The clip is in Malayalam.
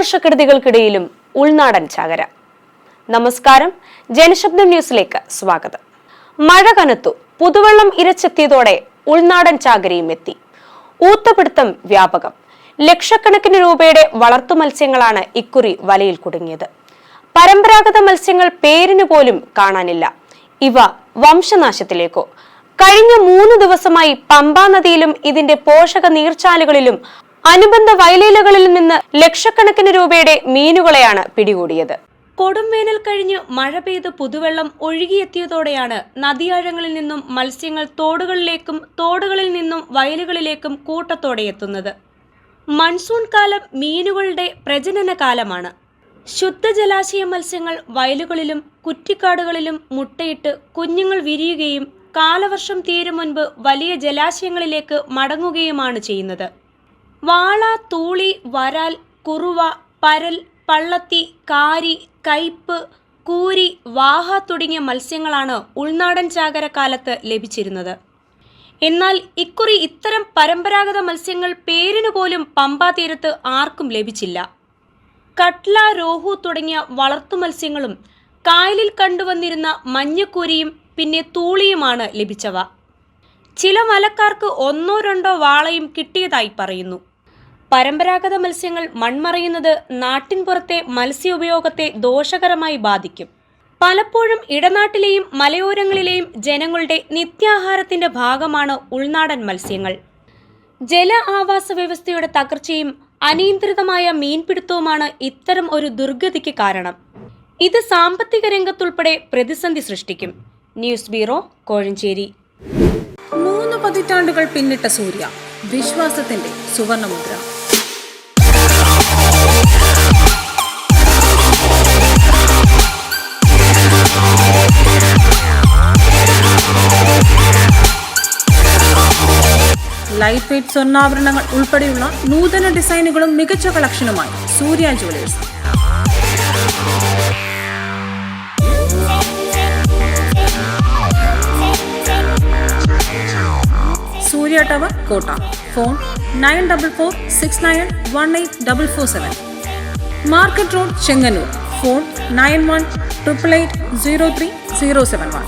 കാലവർഷക്കെടുതികൾക്കിടയിലും ഉൾനാടൻ ചാകര. നമസ്കാരം ജനശബ്ദം ന്യൂസിലേക്ക് സ്വാഗതം. മഴ കനത്തു പുതുവെള്ളം ഇരച്ചെത്തിയതോടെ ഉൾനാടൻ ചാകരയും എത്തി. ഊത്തപിടുത്തം വ്യാപകം. ലക്ഷക്കണക്കിന് രൂപയുടെ വളർത്തു മത്സ്യങ്ങളാണ് ഇക്കുറി വലയിൽ കുടുങ്ങിയത്. പരമ്പരാഗത മത്സ്യങ്ങൾ പേരിന് പോലും കാണാനില്ല. ഇവ വംശനാശത്തിലേക്കോ. കഴിഞ്ഞ മൂന്ന് ദിവസമായി പമ്പാ നദിയിലും ഇതിന്റെ പോഷക നീർച്ചാലുകളിലും അനുബന്ധ വയലേലകളിൽ നിന്ന് ലക്ഷക്കണക്കിന് രൂപയുടെ മീനുകളെയാണ് പിടികൂടിയത്. കൊടും വേനൽ കഴിഞ്ഞ് മഴ പെയ്ത് പുതുവെള്ളം ഒഴുകിയെത്തിയതോടെയാണ് നദിയാഴങ്ങളിൽ നിന്നും മത്സ്യങ്ങൾ തോടുകളിലേക്കും തോടുകളിൽ നിന്നും വയലുകളിലേക്കും കൂട്ടത്തോടെ എത്തുന്നത്. മൺസൂൺ കാലം മീനുകളുടെ പ്രജനന കാലമാണ്. ശുദ്ധജലാശയ മത്സ്യങ്ങൾ വയലുകളിലും കുറ്റിക്കാടുകളിലും മുട്ടയിട്ട് കുഞ്ഞുങ്ങൾ വിരിയുകയും കാലവർഷം തീരും മുൻപ് വലിയ ജലാശയങ്ങളിലേക്ക് മടങ്ങുകയുമാണ് ചെയ്യുന്നത്. വാള തൂളി വരാൽ കുറുവ പരൽ പള്ളത്തി കാരി കയ്പ് കൂരി വാഹ തുടങ്ങിയ മത്സ്യങ്ങളാണ് ഉൾനാടൻ ചാകര കാലത്ത് ലഭിച്ചിരുന്നത്. എന്നാൽ ഇക്കുറി ഇത്തരം പരമ്പരാഗത മത്സ്യങ്ങൾ പേരിനു പോലും പമ്പാ തീരത്ത് ആർക്കും ലഭിച്ചില്ല. കട്ല രോഹു തുടങ്ങിയ വളർത്തു മത്സ്യങ്ങളും കായലിൽ കണ്ടുവന്നിരുന്ന മഞ്ഞക്കൂരിയും പിന്നെ തൂളിയുമാണ് ലഭിച്ചവ. ചില മലക്കാർക്ക് ഒന്നോ രണ്ടോ വാളയും കിട്ടിയതായി പറയുന്നു. പരമ്പരാഗത മത്സ്യങ്ങൾ മൺമറയുന്നത് നാട്ടിൻപുറത്തെ മത്സ്യ ഉപയോഗത്തെ ദോഷകരമായി ബാധിക്കും. പലപ്പോഴും ഇടനാട്ടിലെയും മലയോരങ്ങളിലെയും ജനങ്ങളുടെ നിത്യാഹാരത്തിന്റെ ഭാഗമാണ് ഉൾനാടൻ മത്സ്യങ്ങൾ. ജല ആവാസ വ്യവസ്ഥയുടെ തകർച്ചയും അനിയന്ത്രിതമായ മീൻപിടുത്തവുമാണ് ഇത്തരം ഒരു ദുർഗതിക്ക് കാരണം. ഇത് സാമ്പത്തിക രംഗത്തുൾപ്പെടെ പ്രതിസന്ധി സൃഷ്ടിക്കും. News bureau Kozhencherry. മൂന്ന് പതിറ്റാണ്ടുകൾ പിന്നിട്ട സൂര്യ വിശ്വാസത്തിന്റെ സുവർണമുദ്ര. ലൈറ്റ് വെയ്റ്റ് സ്വർണാഭരണങ്ങൾ ഉൾപ്പെടെയുള്ള നൂതന ഡിസൈനുകളും മികച്ച കളക്ഷനുമായി Surya jewellers Surya tower Kotta. Phone nine double four six nine one eight double four seven. Market road Chengannur. Phone nine one triple eight zero three zero seven one.